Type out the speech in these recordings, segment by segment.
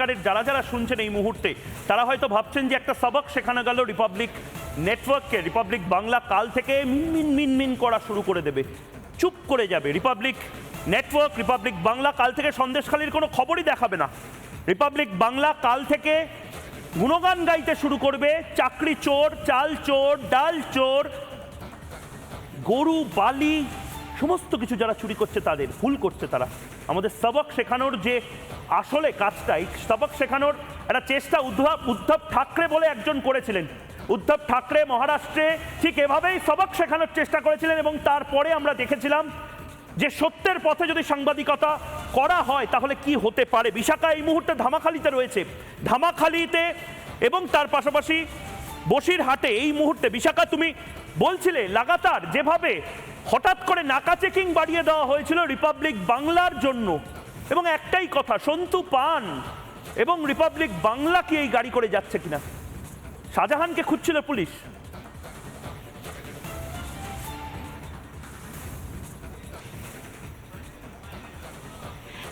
সরকারের যারা যারা শুনছেন এই মুহূর্তে, তারা হয়তো ভাবছেন যে একটা সবক শেখানো গেল রিপাবলিক নেটওয়ার্ককে, রিপাবলিক বাংলা কাল থেকে মিন মিন মিন মিন করা শুরু করে দেবে। চুপ করে যাবে। রিপাবলিক নেটওয়ার্ক, রিপাবলিক বাংলা কাল থেকে সন্দেশখালির কোনো খবরই দেখাবে না। রিপাবলিক বাংলা কাল থেকে গুণগান গাইতে শুরু করবে। চাকরি চোর, চাল চোর, ডাল চোর, গরু, বালি, সমস্ত কিছু যারা চুরি করছে তাদের, ভুল করছে তারা। আমাদের সবক শেখানোর যে আসলে কাজটাই সবক শেখানোর একটা চেষ্টা উদ্ধব উদ্ধব ঠাকরে বলে একজন করেছিলেন। উদ্ধব ঠাকরে মহারাষ্ট্রে ঠিক এভাবেই সবক শেখানোর চেষ্টা করেছিলেন এবং তারপরে আমরা দেখেছিলাম যে সত্যের পথে যদি সাংবাদিকতা করা হয় তাহলে কি হতে পারে? বিশাখা এই মুহূর্তে ধামাখালিতে রয়েছে। ধামাখালিতে এবং তার পাশাপাশি বসিরহাটে এই মুহূর্তে, বিশাখা তুমি বলছিলে, লাগাতার যেভাবে হঠাৎ করে নাকা চেকিং বাড়িয়ে দেওয়া হয়েছিল রিপাবলিক বাংলার জন্য। এবং একটাই কথা, সন্তু পান এবং রিপাবলিক বাংলা কি এই গাড়ি করে যাচ্ছে কিনা? শাহজাহানকে খুঁজছিল পুলিশ।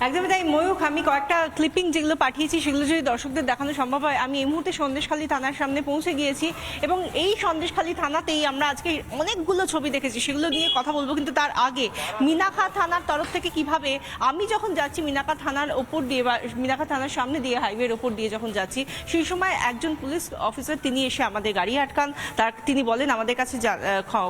একদমই তাই। ময়ূখ, আমি কয়েকটা ক্লিপিং যেগুলো পাঠিয়েছি, সেগুলো যদি দর্শকদের দেখানো সম্ভব হয়, আমি এই মুহূর্তে সন্দেশখালী থানার সামনে পৌঁছে গিয়েছি এবং এই সন্দেশখালী থানাতেই আমরা আজকে অনেকগুলো ছবি দেখেছি, সেগুলো নিয়ে কথা বলব। কিন্তু তার আগে মিনাখা থানার তরফ থেকে কীভাবে আমি যখন যাচ্ছি মিনাখা থানার ওপর দিয়ে বা মিনাখা থানার সামনে দিয়ে হাইওয়ের ওপর দিয়ে যখন যাচ্ছি, সেই সময় একজন পুলিশ অফিসার তিনি এসে আমাদের গাড়ি আটকান। তার, তিনি বলেন, আমাদের কাছে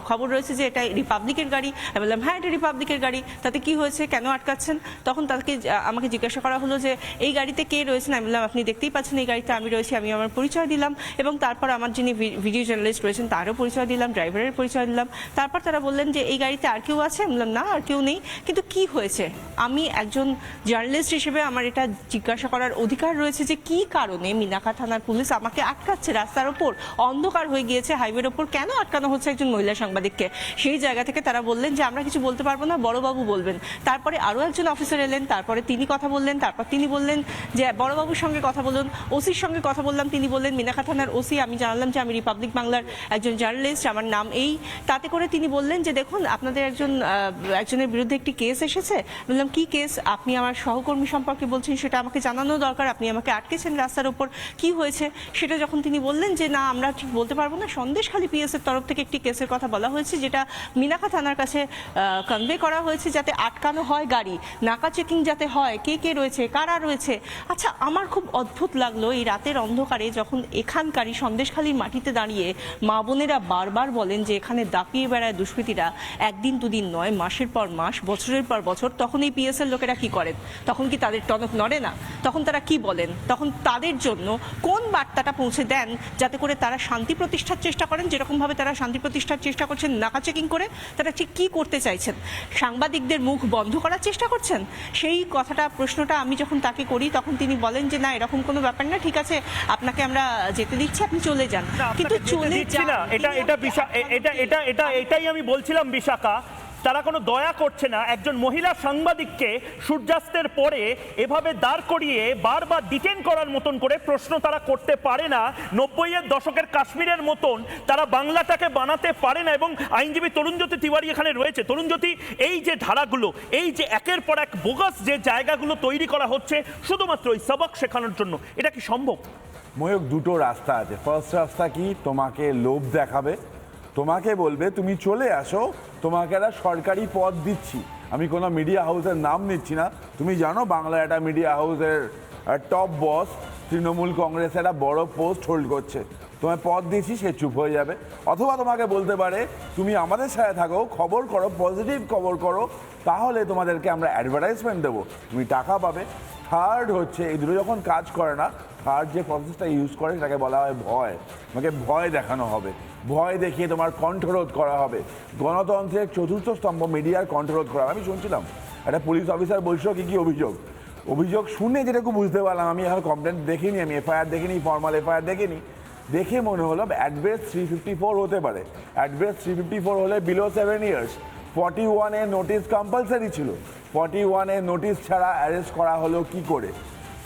খবর রয়েছে যে এটা রিপাবলিকের গাড়ি। আমি বললাম হ্যাঁ এটা রিপাবলিকের গাড়ি। তাতে কি হয়েছে? কেন আটকাচ্ছেন? তখন তাকে আমাকে জিজ্ঞাসা করা হলো যে, এই গাড়িতে কে রয়েছেন? আমি বললাম, আপনি দেখতেই পাচ্ছেন, এই গাড়িতে আমি রয়েছি, আমি আমার পরিচয় দিলাম। এবং তারপর আমার যিনি ভিডিও জার্নালিস্ট রয়েছেন, তারও পরিচয় দিলাম, ড্রাইভারের পরিচয় দিলাম। তারপর তারা বললেন যে, এই গাড়িতে আর কেউ আছে? আমি বললাম, না, আর কেউ নেই। কিন্তু কি হয়েছে? আমি একজন জার্নালিস্ট হিসেবে আমার এটা জিজ্ঞাসা করার অধিকার রয়েছে যে, কি কারণে মিনাখা থানার পুলিশ আমাকে আটকাচ্ছে রাস্তার ওপর? অন্ধকার হয়ে গিয়েছে হাইওয়ের ওপর। কেন আটকানো হচ্ছে একজন মহিলা সাংবাদিককে? সেই জায়গা থেকে তারা বললেন যে, আমরা কিছু বলতে পারব না, বড়বাবু বলবেন। তারপরে আরও একজন অফিসার এলেন, তারপরে তিনি কথা বললেন, তারপর তিনি বললেন যে, বড়বাবুর সঙ্গে কথা বলুন, ওসির সঙ্গে কথা বললাম, তিনি বললেন মিনাখা থানার ওসি, আমি জানালাম যে আমি রিপাবলিক বাংলার একজন জার্নালিস্ট, আমার নাম এই। তাতে করে তিনি বললেন যে, দেখুন, আপনাদের একজন একজনের বিরুদ্ধে একটি কেস এসেছে। বললাম, কি কেস? আপনি আমার সহকর্মী সম্পর্কে বলছেন, সেটা আমাকে জানানো দরকার, আপনি আমাকে আটকেছেন রাস্তার ওপর কি হয়েছে? সেটা যখন তিনি বললেন যে, না, আমরা ঠিক বলতে পারব না, সন্দেশখালী পিএস এর তরফ থেকে একটি কেসের কথা বলা হয়েছে, যেটা মিনাখা থানার কাছে কনভে করা হয়েছে যাতে আটকানো হয় গাড়ি। নাকা চেকিং যাতে হয়? কে কে রয়েছে? কারা রয়েছে? আচ্ছা আমার খুব অদ্ভুত লাগল এই রাতের অন্ধকারে যখন এখানকারই সন্দেশখালীর মাটিতে দাঁড়িয়ে মা বোনেরা বারবার বলেন যে এখানে দাপিয়ে বেড়ায় দুষ্কৃতীরা। একদিন, দুদিন নয়, মাসের পর মাস, বছরের পর বছর তখন এই পিএস এর লোকেরা কি করেন? তখন কি তাদের টনক নড়ে না? তখন তারা কি বলেন? তখন তাদের জন্য কোন বার্তাটা পৌঁছে দেন যাতে করে তারা শান্তি প্রতিষ্ঠার চেষ্টা করেন? যেরকমভাবে তারা শান্তি প্রতিষ্ঠার চেষ্টা করছেন নাকা চেকিং করে তারা ঠিক কি করতে চাইছেন? সাংবাদিকদের মুখ বন্ধ করার চেষ্টা করছেন? সেই কথাটা প্রশ্নটা আমি যখন তাকে করি তখন তিনি বলেন যে না এরকম কোনো ব্যাপার না ঠিক আছে আপনাকে আমরা যেতে দিচ্ছি আপনি চলে যান। কিন্তু চলে যান এটা এটা এটা এটা এটাই আমি বলছিলাম বিশাখা। তারা কোনো দয়া করছে না। একজন মহিলা সাংবাদিককে সূর্যাস্তের পরে এভাবে দাঁড় করিয়ে বারবার ডিটেন করার মতন করে প্রশ্ন তারা করতে পারে না। নব্বইয়ের দশকের কাশ্মীরের মতন তারা বাংলাটাকে বানাতে পারে না এবং আইনজীবী তরুণজ্যোতি তিওয়ারি এখানে রয়েছে। তরুণজ্যোতি এই যে ধারাগুলো, এই যে একের পর এক বোগাস যে জায়গাগুলো তৈরি করা হচ্ছে, শুধুমাত্র ওই সবক শেখানোর জন্য, এটা কি সম্ভব? ময়ূক দুটো রাস্তা আছে। ফার্স্ট রাস্তা কি? তোমাকে লোভ দেখাবে। তোমাকে বলবে, তুমি চলে আসো, তোমাকে একটা সরকারি পদ দিচ্ছি। আমি কোনো মিডিয়া হাউসের নাম নিচ্ছি না। তুমি জানো বাংলা একটা মিডিয়া হাউসের টপ বস তৃণমূল কংগ্রেস একটা বড় পোস্ট হোল্ড করছে। তোমায় পদ দিচ্ছি, সে চুপ হয়ে যাবে। অথবা তোমাকে বলতে পারে, তুমি আমাদের সাথে থাকো, খবর করো পজিটিভ খবর করো, তাহলে তোমাদেরকে আমরা অ্যাডভার্টাইজমেন্ট দেবো। তুমি টাকা পাবে। থার্ড হচ্ছে, এই দুটো যখন কাজ করে না থার্ড যে প্রসেসটা ইউজ করে সেটাকে বলা হয় ভয়। তোমাকে ভয় দেখানো হবে। ভয় দেখিয়ে তোমার কণ্ঠরোধ করা হবে। গণতন্ত্রের চতুর্থ স্তম্ভ মিডিয়ার কণ্ঠরোধ করা আমি শুনছিলাম। একটা পুলিশ অফিসার বলছিল, কী কী অভিযোগ? অভিযোগ শুনে যেটুকু বুঝতে পারলাম, আমি এখন কমপ্লেন দেখিনি, আমি এফআইআর দেখিনি ফর্মাল এফআইআর দেখিনি। দেখে মনে হলো অ্যাডভেস থ্রি ফিফটি ফোর হতে পারে। অ্যাডভেস থ্রি ফিফটি ফোর হলে বিলো সেভেন ইয়ার্স ফর্টি ওয়ানে নোটিস কম্পালসারি ছিল। ফর্টি ওয়ানে নোটিস ছাড়া অ্যারেস্ট করা হলো কি করে?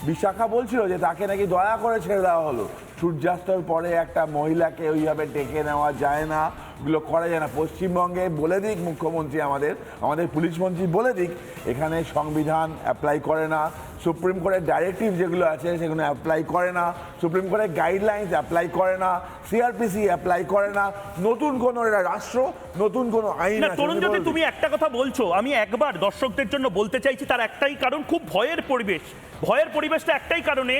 বিশাখা বলছিল যে তাকে নাকি দয়া করে ছেড়ে দেওয়া হলো। সূর্যাস্তর পরে একটা মহিলাকে ওইভাবে ডেকে নেওয়া যায় না। ওগুলো করা যায় না। পশ্চিমবঙ্গে বলে দিক মুখ্যমন্ত্রী আমাদের আমাদের পুলিশ মন্ত্রী বলে দিক এখানে সংবিধান অ্যাপ্লাই করে না সুপ্রিম কোর্টের ডাইরেক্টিভ যেগুলো আছে সেগুলো অ্যাপ্লাই করে না সুপ্রিম কোর্টের গাইডলাইন্স অ্যাপ্লাই করে না সিআরপিসি অ্যাপ্লাই করে না নতুন কোনো রাষ্ট্র নতুন কোনো আইন তরুণ যদি তুমি একটা কথা বলছো আমি একবার দর্শকদের জন্য বলতে চাইছি তার একটাই কারণ খুব ভয়ের পরিবেশ। ভয়ের পরিবেশটা একটাই কারণে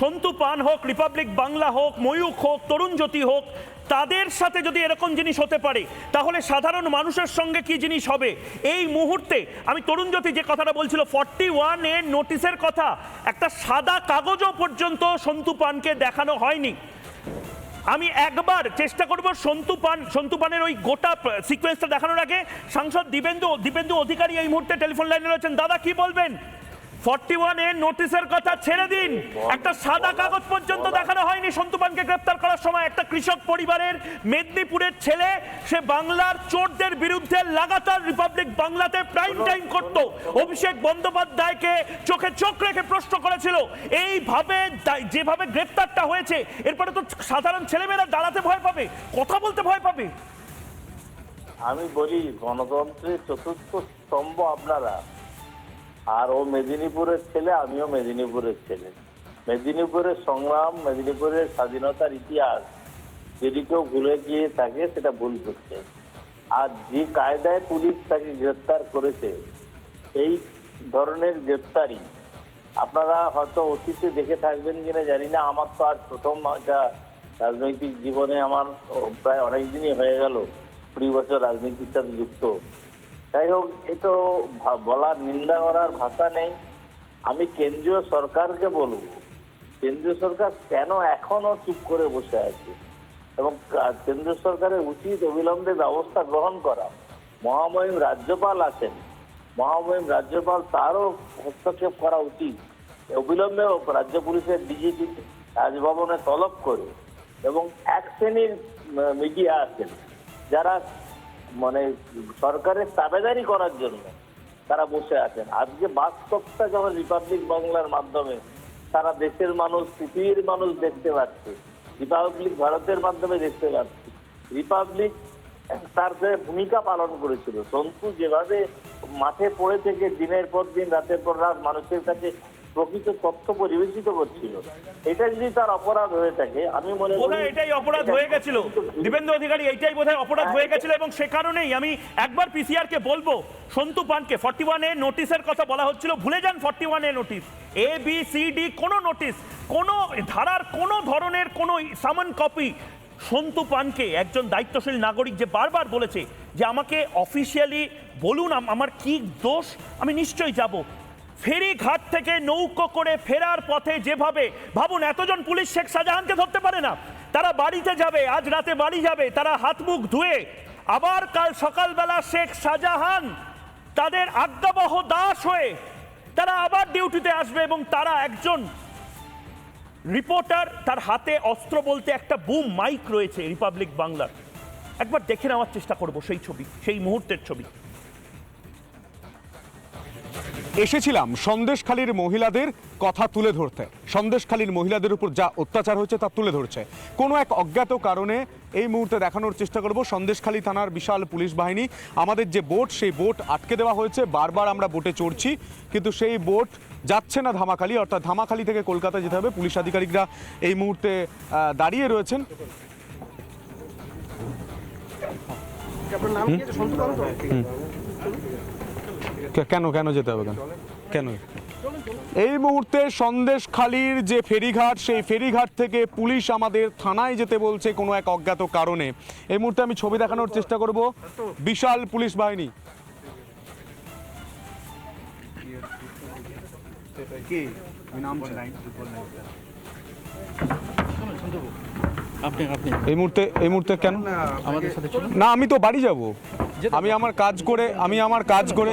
সন্তু পান হোক রিপাবলিক বাংলা হোক ময়ূখ হোক তরুণ জ্যোতি হোক তাদের সাথে যদি এরকম জিনিস হতে পারে, তাহলে সাধারণ মানুষের সঙ্গে কি জিনিস হবে? এই মুহূর্তে আমি তরুণ জ্যোতি যে কথাটা বলছিল ফর্টি ওয়ানের নোটিশের কথা, একটা সাদা কাগজও পর্যন্ত সন্তু পানকে দেখানো হয়নি। আমি একবার চেষ্টা করব সন্তু পান, সন্তু পানের ওই গোটা সিকোয়েন্সটা দেখানোর আগে। সাংসদ দীপেন্দু দীপেন্দু অধিকারী এই মুহূর্তে টেলিফোন লাইনে রয়েছেন। দাদা, কি বলবেন? ফর্টি ওয়ান নোটিশের কথা ছেড়ে দিন। একটা সাদা কাগজ পর্যন্ত দেখানো হয়নি গ্রেপ্তার করার সময়। একটা কৃষক পরিবারের মেদিনীপুরের ছেলে, সে বাংলার চোরদের বিরুদ্ধে লাগাতার রিপাবলিক বাংলাতে প্রাইম টাইম অভিষেক বন্দ্যোপাধ্যায়কে চোখে চোখ রেখে প্রশ্ন করেছিল, এইভাবে যেভাবে গ্রেপ্তারটা হয়েছে, এরপরে তো সাধারণ ছেলেমেয়েরা দাঁড়াতে ভয় পাবে, কথা বলতে ভয় পাবে। আমি বলি, গণতন্ত্রের চতুর্থ স্তম্ভ আপনারা। আর ও মেদিনীপুরের ছেলে, আমিও মেদিনীপুরের ছেলে। মেদিনীপুরের সংগ্রাম, মেদিনীপুরের স্বাধীনতার ইতিহাস, যদি কেউ ভুলে গিয়ে থাকে, সেটা ভুল করছে। আর যে কায়দায় পুলিশ তাকে গ্রেপ্তার করেছে, এই ধরনের গ্রেপ্তারি আপনারা হয়তো অতীতে দেখে থাকবেন কিনা জানি না। আমার তো আজ প্রথম এটা রাজনৈতিক জীবনে আমার প্রায় অনেক দিনই হয়ে গেল। কুড়ি বছর রাজনীতির সাথে যুক্ত। যাই হোক, এ তো বলার নিন্দা করার ভাষা নেই। আমি কেন্দ্রীয় সরকারকে বলব, কেন্দ্রীয় সরকার কেন এখনও চুপ করে বসে আছে? এবং কেন্দ্রীয় সরকারের উচিত অবিলম্বে ব্যবস্থা গ্রহণ করা। মহামহিম রাজ্যপাল আছেন। মহামহিম রাজ্যপাল তারও হস্তক্ষেপ করা উচিত। অবিলম্বে রাজ্য পুলিশের ডিজিপি রাজভবনে তলব করে এবং এক শ্রেণির মিডিয়া আছেন, যারা সরকারের তাবেদারি করার জন্য তারা বসে আছেন। আজকে বাস্তবটা যখন রিপাবলিক বাংলার মাধ্যমে সারা দেশের মানুষ, পৃথিবীর মানুষ দেখতে পাচ্ছে রিপাবলিক ভারতের মাধ্যমে দেখতে পাচ্ছে। রিপাবলিক তার যে ভূমিকা পালন করেছিল। সন্তু যেভাবে মাঠে পড়ে থেকে দিনের পর দিন, রাতের পর রাত মানুষের কাছে প্রকৃত তথ্য পরিবেশিত করছিল। এটা যদি তার অপরাধ হয়ে থাকে আমি মনে করি এটাই অপরাধ হয়ে গেছিল। দীপেন্দু অধিকারী এইটাই বোধহয় অপরাধ হয়ে গেছিল এবং সে কারণেই আমি একবার পিসিআর কে বলব সন্তু পানকে ফর্টি ওয়ান এ নোটিশের কথা বলা হচ্ছিল ভুলে যান forty one A notice A B C D কোনো নোটিশ কোনো ধারার কোনো ধরনের কোনো সামন কপি সন্তু পানকে একজন দায়িত্বশীল নাগরিক যে বারবার বলেছে যে আমাকে অফিসিয়ালি বলুন আমার কি দোষ আমি নিশ্চয়ই যাব। ফেরিঘাট থেকে নৌকো করে ফেরার পথে যেভাবে, ভাবুন, এতজন পুলিশ শেখ শাহজাহানকে ধরতে পারে না। তারা বাড়িতে যাবে, আজ রাতে বাড়ি যাবে, তারা হাত মুখ ধুয়ে, আবার কাল সকালবেলা শেখ শাহজাহান তাদের আজ্ঞাবহ দাস হয়ে তারা আবার ডিউটিতে আসবে এবং তারা একজন রিপোর্টার, তার হাতে অস্ত্র বলতে একটা বুম মাইক রয়েছে, রিপাবলিক বাংলার। একবার দেখে নেওয়ার চেষ্টা করব সেই ছবি, সেই মুহূর্তের ছবি। এসেছিলাম সন্দেশখালীর মহিলাদের কথা তুলে ধরতে। সন্দেশখালীর মহিলাদের উপর যা অত্যাচার হচ্ছে তা তুলে ধরছে। কোনো এক অজ্ঞাত কারণে এই মুহূর্তে দেখানোর চেষ্টা করব সন্দেশখালী থানার বিশাল পুলিশ বাহিনী। আমাদের যে বোট সেই বোট আটকে দেওয়া হয়েছে। বারবার আমরা বোটে চড়ছি কিন্তু সেই বোট যাচ্ছে না ধামাখালি অর্থাৎ ধামাখালি থেকে কলকাতা যেতে হবে। পুলিশ আধিকারিকরা এই মুহূর্তে দাঁড়িয়ে রয়েছেন। কে- কেন কেন যেতে হবে কেন? কেন? এই মুহূর্তে সন্দেশখালির যে ফেরিঘাট সেই ফেরিঘাট থেকে পুলিশ আমাদের থানায় যেতে বলছে কোনো এক অজ্ঞাত কারণে। এই মুহূর্তে আমি ছবি দেখানোর চেষ্টা করব। বিশাল পুলিশ বাহিনী। এই মুহূর্তে এই মুহূর্তে কেন? আমাদের সাথে না আমি তো বাড়ি যাব। আমি আমার কাজ করে আমি আমার কাজ করে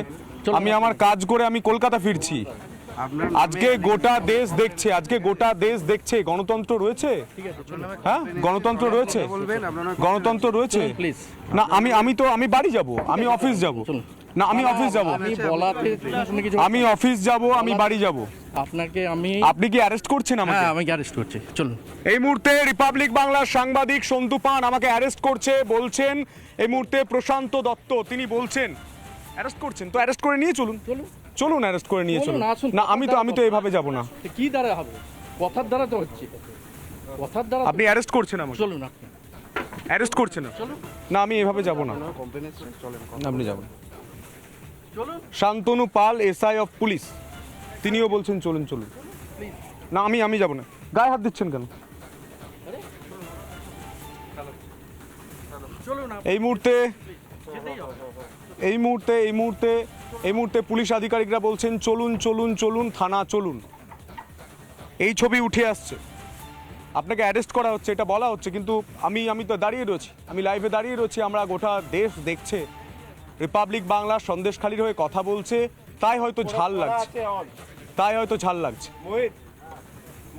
আমি আমার কাজ করে আমি কলকাতা ফিরছি। আজকে গোটা দেশ দেখছে আজকে গোটা দেশ দেখছে। গণতন্ত্র রয়েছে? হ্যাঁ? গণতন্ত্র রয়েছে? গণতন্ত্র রয়েছে? না আমি আমি তো আমি বাড়ি যাব আমি অফিস যাব। না আমি অফিস যাব। আমি অফিস যাব আমি বাড়ি যাব। আপনাকে আমি আপনি কি অ্যারেস্ট করছেন আমাকে? হ্যাঁ আমি অ্যারেস্ট করছি। চলুন। এই মুহূর্তে রিপাবলিক বাংলার সাংবাদিক সন্তু পান আমাকে অ্যারেস্ট করছে বলছেন এই মুহূর্তে প্রশান্ত দত্ত তিনি বলছেন অ্যারেস্ট করছেন তো অ্যারেস্ট করে নিয়ে চলুন। চলুন। চলুন অ্যারেস্ট করে নিয়ে চলুন, না আমি তো আমি তো। এইভাবে যাব না। কি দ্বারা হবে? কথার দ্বারা তো হচ্ছে। কথার দ্বারা আপনি অ্যারেস্ট করছেন আমাকে। চলুন আপনি। অ্যারেস্ট করছেন। না চলুন। না আমি এভাবে যাব না। না, আপনি যাবেন। চলুন। Shantanu Pal SI of police. তিনিও বলছেন চলুন চলুন। না আমি আমি যাব না। গায়ে হাত দিচ্ছেন কেন? চলুন এই মুহূর্তে এই মুহূর্তে এই মুহূর্তে এই মুহূর্তে পুলিশ আধিকারিকরা বলছেন চলুন চলুন চলুন থানা চলুন। এই ছবি উঠে আসছে। আপনাকে অ্যারেস্ট করা হচ্ছে এটা বলা হচ্ছে কিন্তু আমি আমি তো দাঁড়িয়ে রয়েছি। আমি লাইভে দাঁড়িয়ে রয়েছি আমরা গোটা দেশ দেখছে। রিপাবলিক বাংলা সন্দেশখালির হয়ে কথা বলছে তাই হয়তো ঝাল লাগছে। তাই হয়তো ঝাল লাগছে।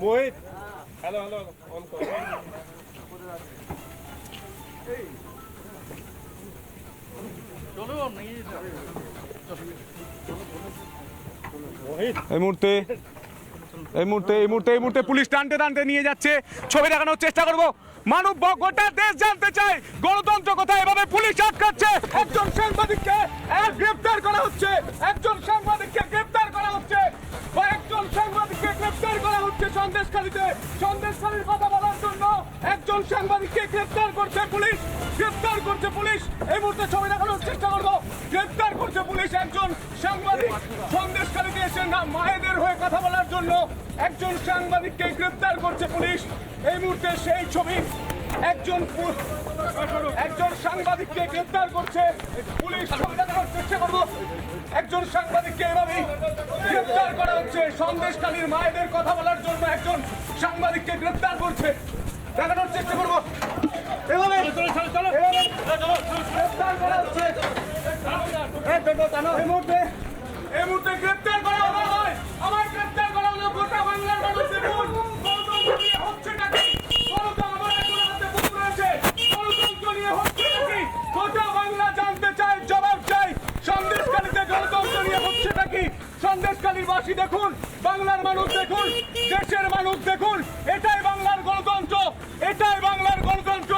চলুন এই মুহূর্তে এই মুহূর্তে এই মুহূর্তে এই মুহূর্তে পুলিশ টানতে টানতে নিয়ে যাচ্ছে। ছবি দেখানোর চেষ্টা করব। মানব গোটা দেশ জানতে চাই গণতন্ত্র কোথায়? এভাবে পুলিশ আটকাচ্ছে। একজন সাংবাদিককে গ্রেফতার করা হচ্ছে। একজন সাংবাদিককে গ্রেফতার করা হচ্ছে। একজন সাংবাদিককে গ্রেফতার করা হচ্ছে সন্দেশখালীতে। সন্দেশখালীর কথা বলার জন্য একজন সাংবাদিককে গ্রেফতার করছে পুলিশ গ্রেফতার করছে পুলিশ। এই মুহূর্তে ছবি দেখানোর চেষ্টা করব। গ্রেফতার করছে পুলিশ একজন সাংবাদিক। সন্দেশখালীতে এসে না, মায়েদের হয়ে কথা বলার জন্য একজন সাংবাদিককে গ্রেফতার করছে পুলিশ। এই মুহূর্তে সেই ছবি একজন একজন সাংবাদিককে গ্রেফতার করছে। পুলিশ ছবি দেখানোর চেষ্টা করব। একজন সাংবাদিককে এভাবেই গ্রেফতার করা হচ্ছে। সন্দেশখালীর মায়েদের কথা বলার এই মুহূর্তে এই মুহূর্তে গ্রেপ্তার করা হয় আমার গ্রেপ্তার করা হলো গোটা বাংলার মানুষের সন্দেশকালীর বাসী দেখুন, বাংলার মানুষ দেখুন, দেশের মানুষ দেখুন। এটাই বাংলার গণতন্ত্র, এটাই বাংলার গণতন্ত্র।